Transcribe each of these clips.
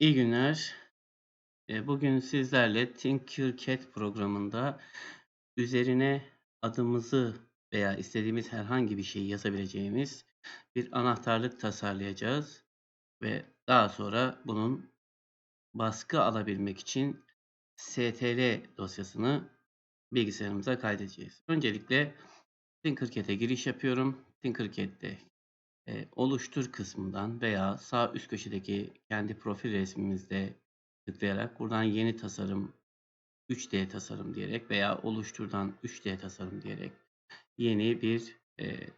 İyi günler. Bugün sizlerle Tinkercad programında üzerine adımızı veya istediğimiz herhangi bir şeyi yazabileceğimiz bir anahtarlık tasarlayacağız ve daha sonra bunun baskı alabilmek için stl dosyasını bilgisayarımıza kaydedeceğiz. Öncelikle Tinkercad'e giriş yapıyorum. Tinkercad'de Eee, oluştur kısmından veya sağ üst köşedeki kendi profil resmimizde tıklayarak buradan yeni tasarım 3D tasarım diyerek veya oluşturdan 3D tasarım diyerek yeni bir eee,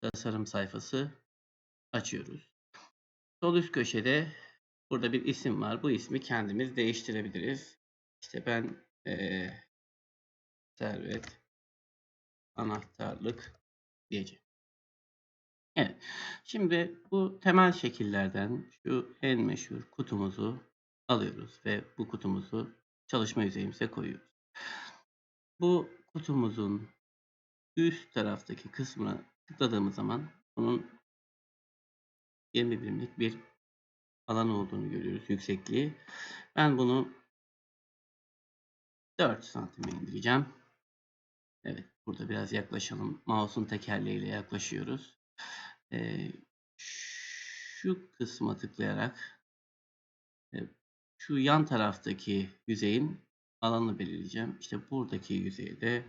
tasarım sayfası açıyoruz. Sol üst köşede burada bir isim var. Bu ismi kendimiz değiştirebiliriz. İşte ben eee, servet anahtarlık diyeceğim. Evet. Şimdi bu temel şekillerden şu en meşhur kutumuzu alıyoruz ve bu kutumuzu çalışma yüzeyimize koyuyoruz. Bu kutumuzun üst taraftaki kısmına tıkladığımız zaman bunun 20 birimlik bir alan olduğunu görüyoruz yüksekliği. Ben bunu 4 santime indireceğim. Evet burada biraz yaklaşalım. Mouse'un tekerleğiyle yaklaşıyoruz. Ee, şu kısma tıklayarak e, şu yan taraftaki yüzeyin alanını belirleyeceğim. İşte buradaki yüzeye de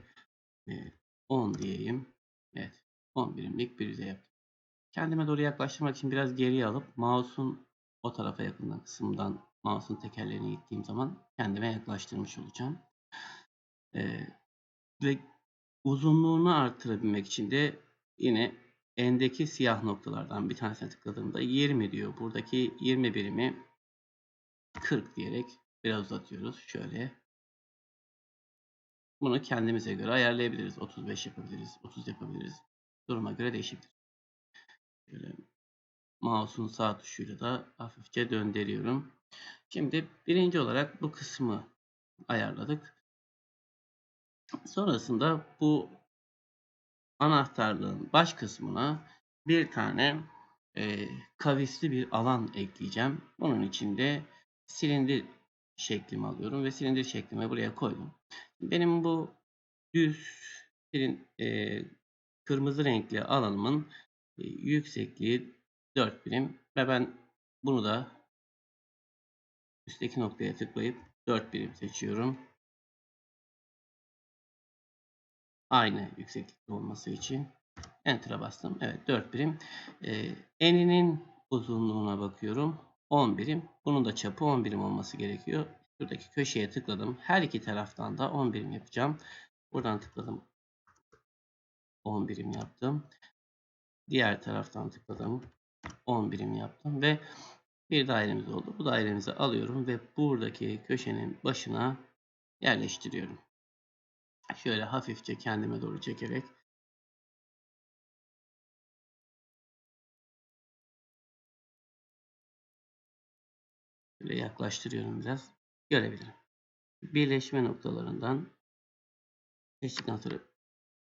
e, 10 diyeyim. Evet 10 birimlik bir yüzey yaptım. Kendime doğru yaklaştırmak için biraz geriye alıp mouse'un o tarafa yakından kısımdan mouse'un tekerleğine gittiğim zaman kendime yaklaştırmış olacağım. Ee, ve uzunluğunu artırabilmek için de yine endeki siyah noktalardan bir tanesine tıkladığımda 20 diyor. Buradaki 20 birimi 40 diyerek biraz uzatıyoruz. Şöyle. Bunu kendimize göre ayarlayabiliriz. 35 yapabiliriz. 30 yapabiliriz. Duruma göre değişebilir. Şöyle mouse'un sağ tuşuyla da hafifçe döndürüyorum. Şimdi birinci olarak bu kısmı ayarladık. Sonrasında bu anahtarlığın baş kısmına bir tane e, kavisli bir alan ekleyeceğim. Bunun için de silindir şeklimi alıyorum ve silindir şeklimi buraya koydum. Benim bu düz silin, e, kırmızı renkli alanımın e, yüksekliği 4 birim ve ben bunu da üstteki noktaya tıklayıp 4 birim seçiyorum. Aynı yükseklikte olması için Enter'a bastım. Evet 4 birim. Ee, eninin uzunluğuna bakıyorum. 10 birim. Bunun da çapı 10 birim olması gerekiyor. Şuradaki köşeye tıkladım. Her iki taraftan da 10 birim yapacağım. Buradan tıkladım. 10 birim yaptım. Diğer taraftan tıkladım. 10 birim yaptım ve bir dairemiz oldu. Bu dairemizi alıyorum ve buradaki köşenin başına yerleştiriyorum. Şöyle hafifçe kendime doğru çekerek Şöyle yaklaştırıyorum biraz. Görebilirim. Birleşme noktalarından seçtikten sonra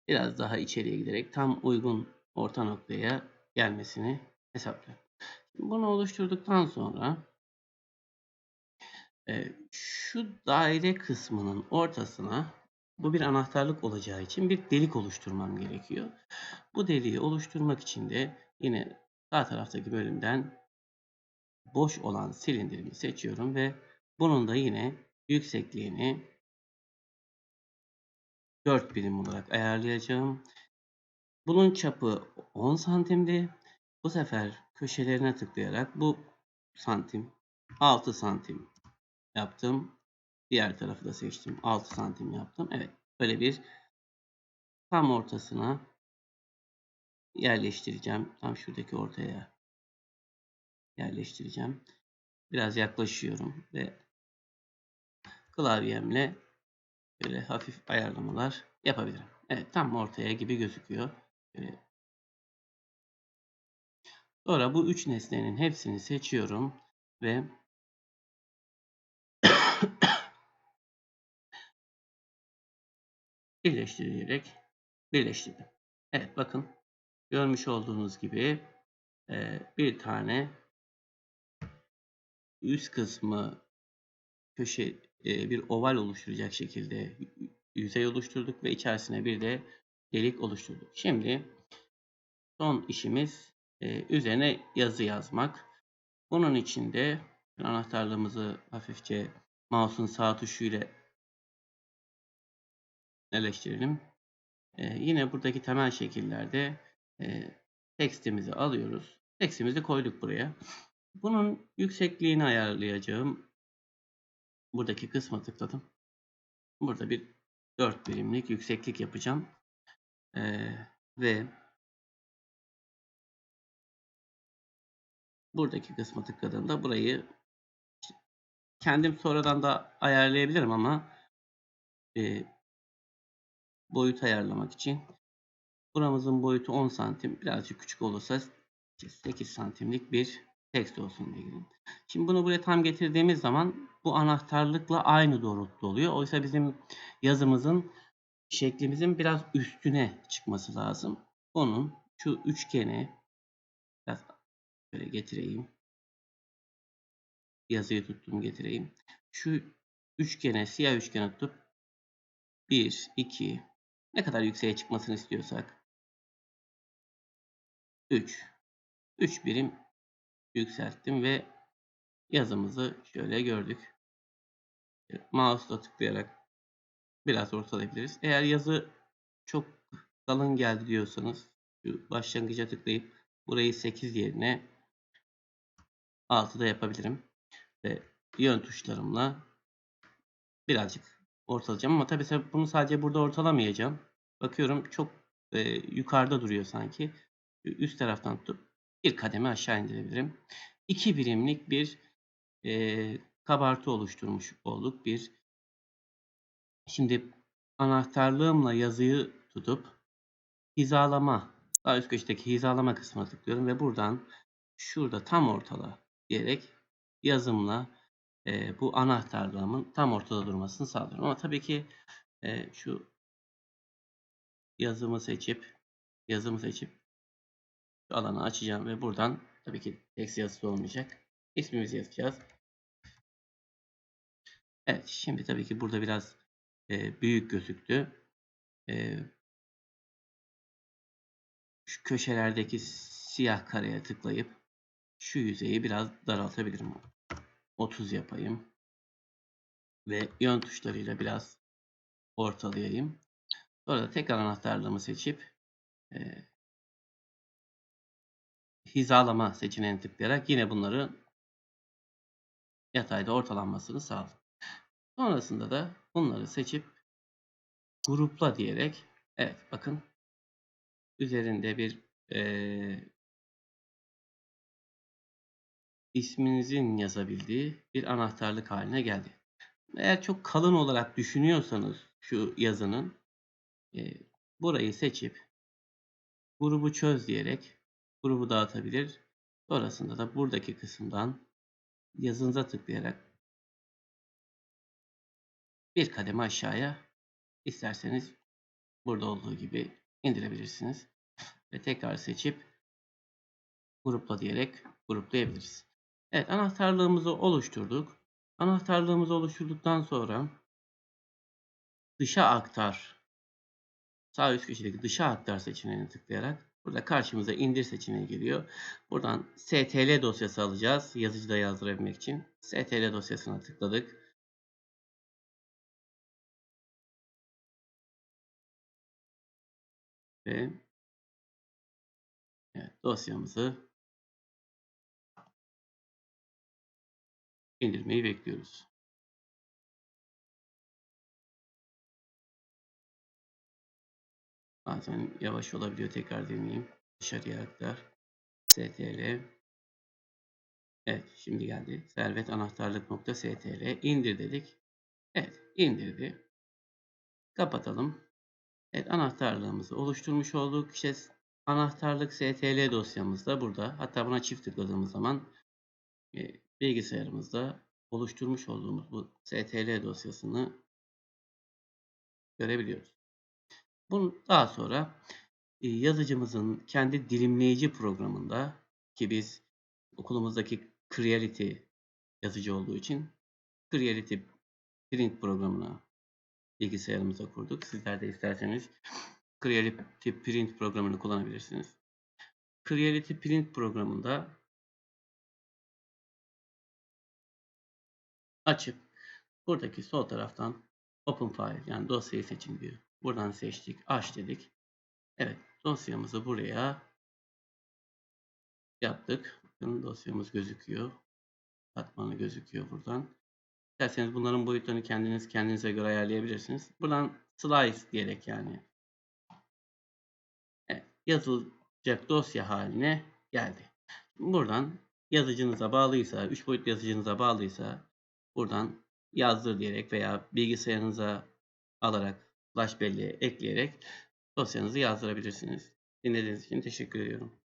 biraz daha içeriye giderek tam uygun orta noktaya gelmesini hesaplıyorum. Bunu oluşturduktan sonra şu daire kısmının ortasına bu bir anahtarlık olacağı için bir delik oluşturmam gerekiyor. Bu deliği oluşturmak için de yine sağ taraftaki bölümden boş olan silindirimi seçiyorum ve bunun da yine yüksekliğini 4 birim olarak ayarlayacağım. Bunun çapı 10 santimdi. Bu sefer köşelerine tıklayarak bu santim 6 santim yaptım. Diğer tarafı da seçtim. 6 santim yaptım. Evet. Böyle bir tam ortasına yerleştireceğim. Tam şuradaki ortaya yerleştireceğim. Biraz yaklaşıyorum ve klavyemle böyle hafif ayarlamalar yapabilirim. Evet tam ortaya gibi gözüküyor. Böyle. Sonra bu üç nesnenin hepsini seçiyorum ve birleştirerek birleştirdim. Evet bakın görmüş olduğunuz gibi bir tane üst kısmı köşe e, bir oval oluşturacak şekilde yüzey oluşturduk ve içerisine bir de delik oluşturduk. Şimdi son işimiz e, üzerine yazı yazmak. Bunun için de anahtarlığımızı hafifçe mouse'un sağ tuşuyla eleştirelim. E, yine buradaki temel şekillerde e, tekstimizi alıyoruz. Tekstimizi koyduk buraya. Bunun yüksekliğini ayarlayacağım. Buradaki kısma tıkladım. Burada bir 4 birimlik yükseklik yapacağım. Ee, ve buradaki kısma tıkladığımda burayı kendim sonradan da ayarlayabilirim ama e, boyut ayarlamak için buramızın boyutu 10 santim birazcık küçük olursa 8 santimlik bir tekst olsun diye girin. Şimdi bunu buraya tam getirdiğimiz zaman bu anahtarlıkla aynı doğrultuda oluyor. Oysa bizim yazımızın şeklimizin biraz üstüne çıkması lazım. Onun şu üçgeni biraz böyle getireyim. Yazıyı tuttum getireyim. Şu üçgene, siyah üçgene tutup 1, 2 ne kadar yükseğe çıkmasını istiyorsak 3 3 birim yükselttim ve yazımızı şöyle gördük. Mouse'la tıklayarak biraz ortalayabiliriz. Eğer yazı çok kalın geldi diyorsanız şu başlangıca tıklayıp burayı 8 yerine 6'da yapabilirim. Ve yön tuşlarımla birazcık ortalayacağım ama tabii bunu sadece burada ortalamayacağım. Bakıyorum çok e, yukarıda duruyor sanki. Üst taraftan tutup bir kademe aşağı indirebilirim. 2 birimlik bir e, kabartı oluşturmuş olduk. Bir Şimdi anahtarlığımla yazıyı tutup hizalama, daha üst köşedeki hizalama kısmına tıklıyorum ve buradan şurada tam ortala diyerek yazımla e, bu anahtarlığımın tam ortada durmasını sağlıyorum. Ama tabii ki e, şu yazımı seçip yazımı seçip şu alanı açacağım ve buradan tabii ki tekst yazısı olmayacak. İsmimizi yazacağız. Evet şimdi tabii ki burada biraz e, büyük gözüktü. E, şu köşelerdeki siyah kareye tıklayıp şu yüzeyi biraz daraltabilirim. 30 yapayım. Ve yön tuşlarıyla biraz ortalayayım. Sonra da tekrar anahtarlığımı seçip e, hizalama seçeneğini tıklayarak yine bunları yatayda ortalanmasını sağladım. Sonrasında da bunları seçip grupla diyerek evet bakın üzerinde bir e, isminizin yazabildiği bir anahtarlık haline geldi. Eğer çok kalın olarak düşünüyorsanız şu yazının e, burayı seçip grubu çöz diyerek grubu dağıtabilir. Sonrasında da buradaki kısımdan yazınıza tıklayarak bir kademe aşağıya isterseniz burada olduğu gibi indirebilirsiniz. Ve tekrar seçip grupla diyerek gruplayabiliriz. Evet anahtarlığımızı oluşturduk. Anahtarlığımızı oluşturduktan sonra dışa aktar sağ üst köşedeki dışa aktar seçeneğine tıklayarak burada karşımıza indir seçeneği geliyor. Buradan stl dosyası alacağız yazıcıda yazdırabilmek için. stl dosyasına tıkladık. Ve evet, dosyamızı indirmeyi bekliyoruz. Bazen yavaş olabiliyor. Tekrar deneyeyim. Dışarıya aktar. stl Evet şimdi geldi. Servet anahtarlık nokta stl indir dedik. Evet indirdi. Kapatalım. Evet anahtarlığımızı oluşturmuş olduk. İşte anahtarlık stl dosyamız da burada. Hatta buna çift tıkladığımız zaman e, bilgisayarımızda oluşturmuş olduğumuz bu stl dosyasını görebiliyoruz. Bunu daha sonra e, yazıcımızın kendi dilimleyici programında ki biz okulumuzdaki Creality yazıcı olduğu için Creality Print programını bilgisayarımıza kurduk. Sizler de isterseniz Creality Print programını kullanabilirsiniz. Creality Print programında açıp buradaki sol taraftan Open File yani dosyayı seçin diyor. Buradan seçtik, aç dedik. Evet, dosyamızı buraya yaptık. Bakın dosyamız gözüküyor. Katmanı gözüküyor buradan. İsterseniz bunların boyutlarını kendiniz kendinize göre ayarlayabilirsiniz. Buradan slice diyerek yani evet, yazılacak dosya haline geldi. Buradan yazıcınıza bağlıysa, 3 boyutlu yazıcınıza bağlıysa buradan yazdır diyerek veya bilgisayarınıza alarak flash belleğe ekleyerek dosyanızı yazdırabilirsiniz. Dinlediğiniz için teşekkür ediyorum.